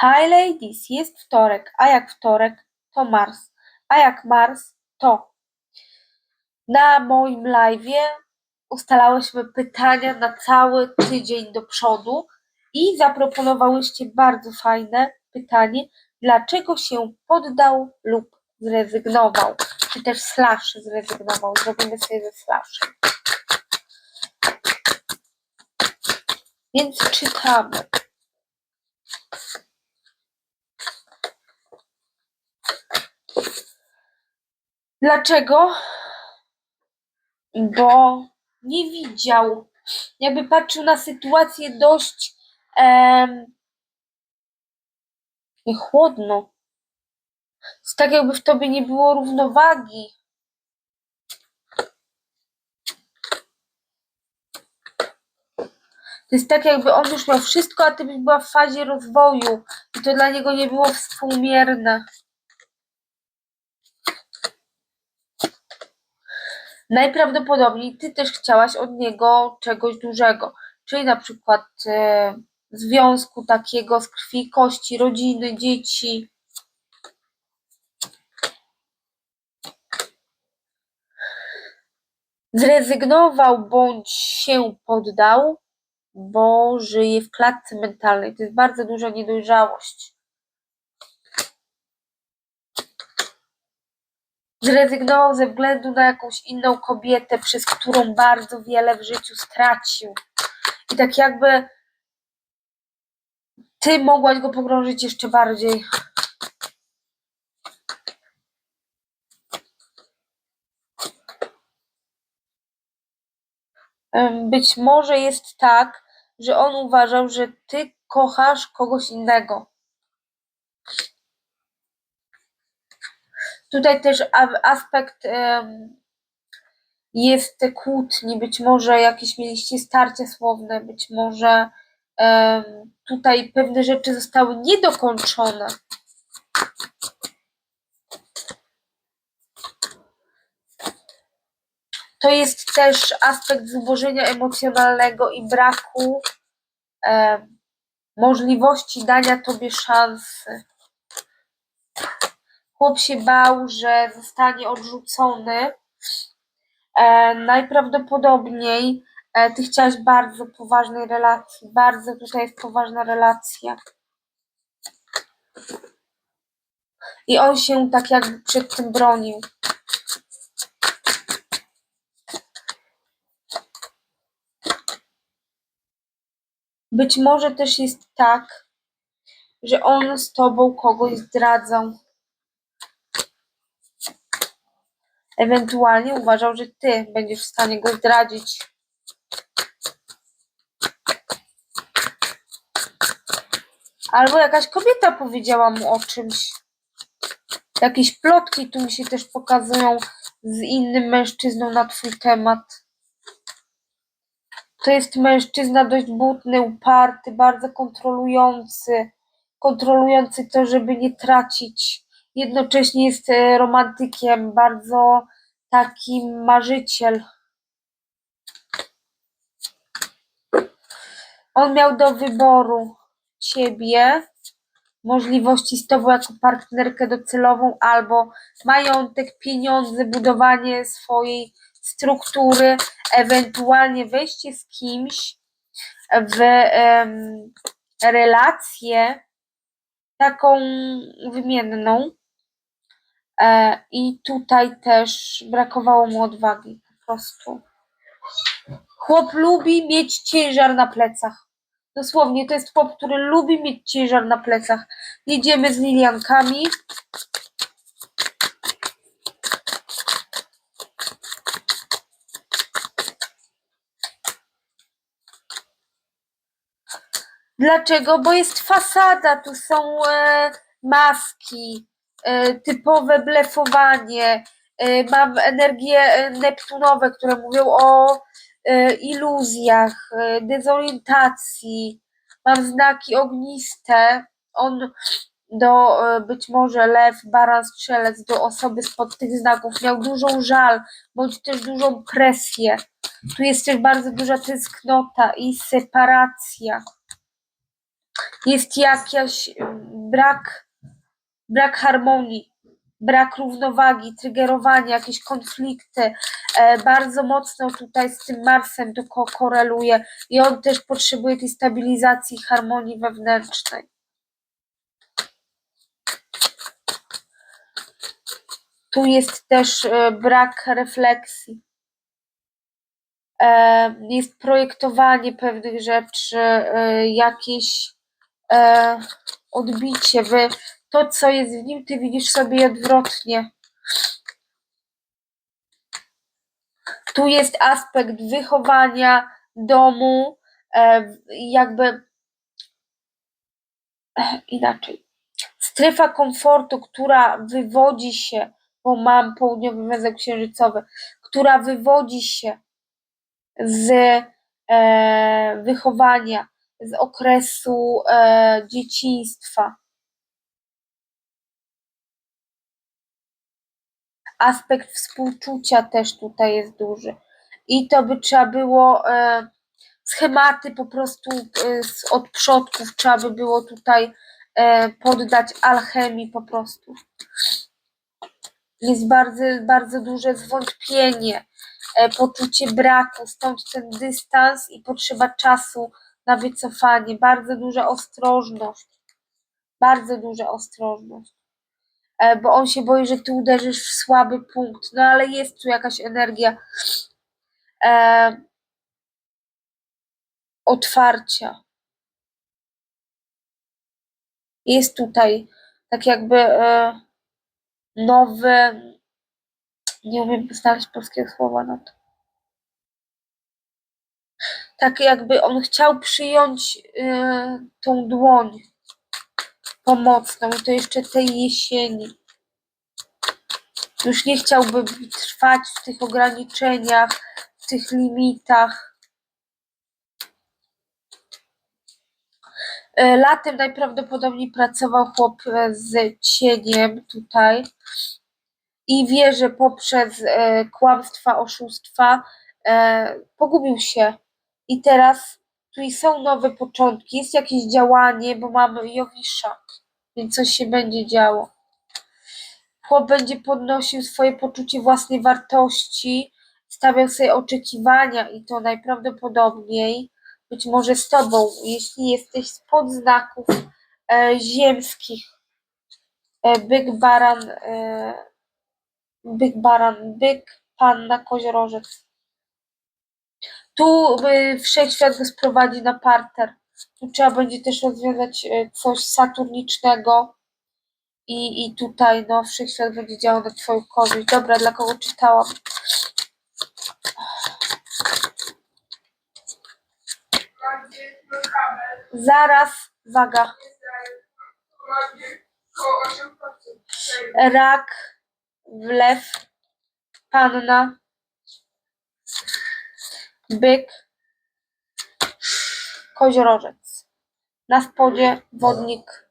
Hi ladies, jest wtorek, a jak wtorek, to Mars, a jak Mars, to. Na moim live'ie ustalałyśmy pytania na cały tydzień do przodu i zaproponowałyście bardzo fajne pytanie, dlaczego się poddał lub zrezygnował, czy też slash zrezygnował. Zrobimy sobie ze slashem. Więc czytamy. Dlaczego? Bo nie widział, jakby patrzył na sytuację dość em, chłodno. Jest tak jakby w tobie nie było równowagi. To jest tak jakby on już miał wszystko, a ty byś była w fazie rozwoju i to dla niego nie było współmierne. Najprawdopodobniej ty też chciałaś od niego czegoś dużego, czyli na przykład e, związku takiego z krwi kości, rodziny, dzieci. Zrezygnował bądź się poddał, bo żyje w klatce mentalnej. To jest bardzo duża niedojrzałość. Zrezygnował ze względu na jakąś inną kobietę, przez którą bardzo wiele w życiu stracił. I tak jakby ty mogłaś go pogrążyć jeszcze bardziej. Być może jest tak, że on uważał, że ty kochasz kogoś innego. Tutaj też aspekt jest kłótni, być może jakieś mieliście starcia słowne, być może tutaj pewne rzeczy zostały niedokończone. To jest też aspekt zubożenia emocjonalnego i braku em, możliwości dania tobie szansy. Chłop się bał, że zostanie odrzucony. E, najprawdopodobniej e, ty chciałaś bardzo poważnej relacji. Bardzo tutaj jest poważna relacja. I on się tak jakby przed tym bronił. Być może też jest tak, że on z tobą kogoś zdradzał. Ewentualnie uważał, że ty będziesz w stanie go zdradzić. Albo jakaś kobieta powiedziała mu o czymś. Jakieś plotki tu mi się też pokazują z innym mężczyzną na twój temat. To jest mężczyzna dość butny, uparty, bardzo kontrolujący. Kontrolujący to, żeby nie tracić. Jednocześnie jest e, romantykiem, bardzo taki marzyciel. On miał do wyboru ciebie, możliwości z tobą jako partnerkę docelową, albo majątek, pieniądze, budowanie swojej struktury, ewentualnie wejście z kimś w relację taką wymienną. E, I tutaj też brakowało mu odwagi po prostu. Chłop lubi mieć ciężar na plecach. Dosłownie, to jest chłop, który lubi mieć ciężar na plecach. Jedziemy z liliankami. Dlaczego? Bo jest fasada, tu są e, maski, typowe blefowanie. E, mam energie e, neptunowe, które mówią o e, iluzjach, e, dezorientacji. Mam znaki ogniste. On do e, być może lew, baran, strzelec, do osoby spod tych znaków miał dużą żal, bądź też dużą presję. Tu jest też bardzo duża tęsknota i separacja jest jakaś, brak, brak harmonii, brak równowagi, triggerowanie, jakieś konflikty. E, bardzo mocno tutaj z tym Marsem to ko- koreluje i on też potrzebuje tej stabilizacji harmonii wewnętrznej. Tu jest też e, brak refleksji. E, jest projektowanie pewnych rzeczy, jakieś odbicie. Wy, to, co jest w nim, ty widzisz sobie odwrotnie. Tu jest aspekt wychowania, domu, e, jakby e, inaczej. Strefa komfortu, która wywodzi się, bo mam południowy węzeł księżycowy, która wywodzi się z e, wychowania, z okresu dzieciństwa. Aspekt współczucia też tutaj jest duży. I to by trzeba było e, schematy po prostu e, z, od przodków trzeba by było tutaj e, poddać alchemii po prostu. Jest bardzo, bardzo duże zwątpienie, e, poczucie braku, stąd ten dystans i potrzeba czasu na wycofanie, bardzo duża ostrożność, bardzo duża ostrożność, bo on się boi, że ty uderzysz w słaby punkt, no ale jest tu jakaś energia e, otwarcia. Jest tutaj tak jakby e, nowy, nie umiem znaleźć polskiego słowa na to. Tak jakby on chciał przyjąć y, tą dłoń pomocną i to jeszcze tej jesieni. Już nie chciałby trwać w tych ograniczeniach, w tych limitach. E, Latem najprawdopodobniej pracował chłop e, z cieniem tutaj i wie, że poprzez e, kłamstwa, oszustwa pogubił się. I teraz tu i są nowe początki, jest jakieś działanie, bo mamy Jowisza, więc coś się będzie działo. Chłop będzie podnosił swoje poczucie własnej wartości, stawiał sobie oczekiwania i to najprawdopodobniej być może z tobą, jeśli jesteś spod znaków e, ziemskich. E, byk, baran, e, byk, baran, byk, panna, koziorożec. Tu y, wszechświat go sprowadzi na parter. Tu trzeba będzie też rozwiązać y, coś saturnicznego. I, I tutaj no, wszechświat będzie działał na twoją korzyść. Dobra, dla kogo czytałam? Zaraz, waga. Rak, wlew, panna, byk, koziorożec. Na spodzie wodnik,